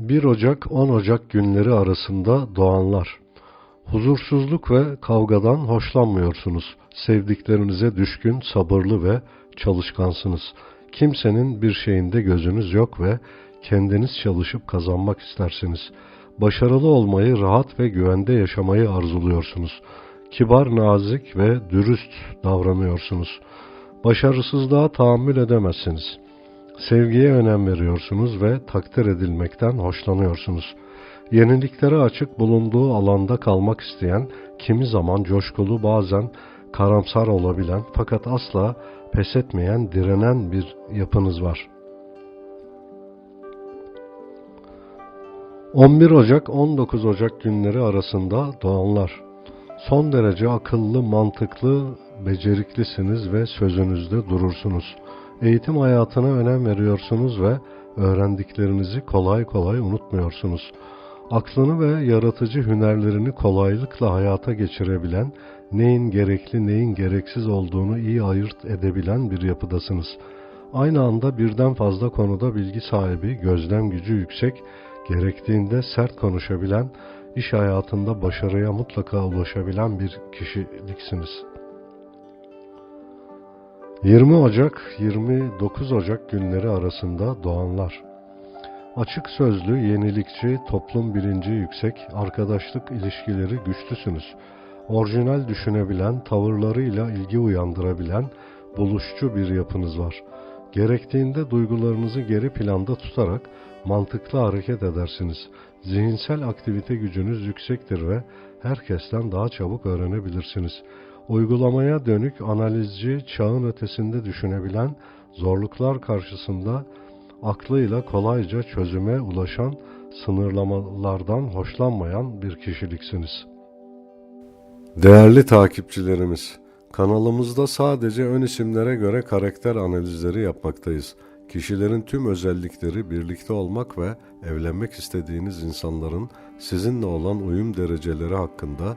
1 Ocak 10 Ocak günleri arasında doğanlar. Huzursuzluk ve kavgadan hoşlanmıyorsunuz. Sevdiklerinize düşkün, sabırlı ve çalışkansınız. Kimsenin bir şeyinde gözünüz yok ve kendiniz çalışıp kazanmak istersiniz. Başarılı olmayı, rahat ve güvende yaşamayı arzuluyorsunuz. Kibar, nazik ve dürüst davranıyorsunuz. Başarısızlığa tahammül edemezsiniz. Sevgiye önem veriyorsunuz ve takdir edilmekten hoşlanıyorsunuz. Yeniliklere açık bulunduğu alanda kalmak isteyen, kimi zaman coşkulu bazen karamsar olabilen fakat asla pes etmeyen, direnen bir yapınız var. 11 Ocak 19 Ocak günleri arasında doğanlar. Son derece akıllı, mantıklı, beceriklisiniz ve sözünüzde durursunuz. Eğitim hayatına önem veriyorsunuz ve öğrendiklerinizi kolay kolay unutmuyorsunuz. Aklını ve yaratıcı hünerlerini kolaylıkla hayata geçirebilen, neyin gerekli neyin gereksiz olduğunu iyi ayırt edebilen bir yapıdasınız. Aynı anda birden fazla konuda bilgi sahibi, gözlem gücü yüksek, gerektiğinde sert konuşabilen, iş hayatında başarıya mutlaka ulaşabilen bir kişiliksiniz. 20 Ocak 29 Ocak günleri arasında doğanlar. Açık sözlü, yenilikçi, toplum bilinci yüksek, arkadaşlık ilişkileri güçlüsünüz. Orijinal düşünebilen, tavırlarıyla ilgi uyandırabilen, buluşçu bir yapınız var. Gerektiğinde duygularınızı geri planda tutarak mantıklı hareket edersiniz. Zihinsel aktivite gücünüz yüksektir ve herkesten daha çabuk öğrenebilirsiniz. Uygulamaya dönük, analizci, çağın ötesinde düşünebilen, zorluklar karşısında aklıyla kolayca çözüme ulaşan, sınırlamalardan hoşlanmayan bir kişiliksiniz. Değerli takipçilerimiz, kanalımızda sadece ön isimlere göre karakter analizleri yapmaktayız. Kişilerin tüm özellikleri birlikte olmak ve evlenmek istediğiniz insanların sizinle olan uyum dereceleri hakkında